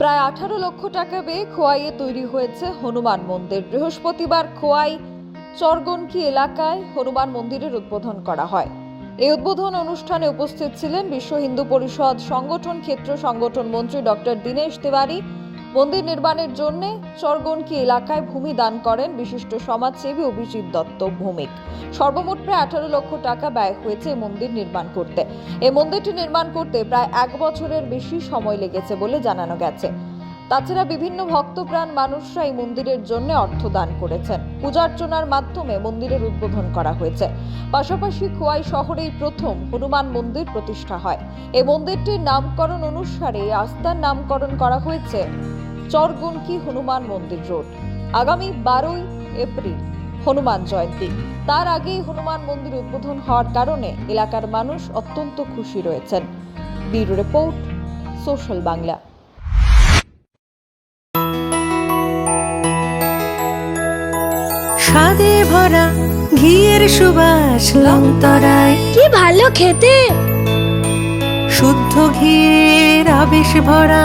প্রায় আঠারো লক্ষ টাকা ব্যয়ে খোয়াইয়ে তৈরি হয়েছে হনুমান মন্দির। বৃহস্পতিবার খোয়াই চরগনকি এলাকায় হনুমান মন্দিরের উদ্বোধন করা হয়। এই উদ্বোধন অনুষ্ঠানে উপস্থিত ছিলেন বিশ্ব হিন্দু পরিষদ সংগঠন, ক্ষেত্র সংগঠন মন্ত্রী ডক্টর দীনেশ তিওয়ারি মন্দির নির্মাণের জন্য চরগনকি এলাকায় ভূমি দান করেন বিশিষ্ট সমাজসেবী অভিজিৎ দত্ত ভৌমিক। সর্বমোট প্রায় আঠারো লক্ষ টাকা ব্যয় হয়েছে মন্দির নির্মাণ করতে। এই মন্দিরটি নির্মাণ করতে প্রায় এক বছরের বেশি সময় লেগেছে বলে জানানো গেছে। তাছাড়া বিভিন্ন ভক্তপ্রাণ মানুষরা এই মন্দিরের জন্য অর্থ দান করেছেন। পূজার্চনার মাধ্যমে মন্দিরের উদ্বোধন করা হয়েছে। পাশাপাশি খোয়াই শহরেই প্রথম হনুমান মন্দির প্রতিষ্ঠা হয়। এই মন্দিরটির নামকরণ অনুসারে আস্থার নামকরণ করা হয়েছে চরগুনকি হনুমান মন্দির রোড। আগামী বারোই এপ্রিল হনুমান জয়ন্তী। তার আগেই হনুমান মন্দির উদ্বোধন হওয়ার কারণে এলাকার মানুষ অত্যন্ত খুশি রয়েছেন। Bureau report social Bangla. স্বাদে ভরা ঘিয়ের সুবাস লংতরায়। কি ভালো খেতে! শুদ্ধ ঘিয়ের আবেশ ভরা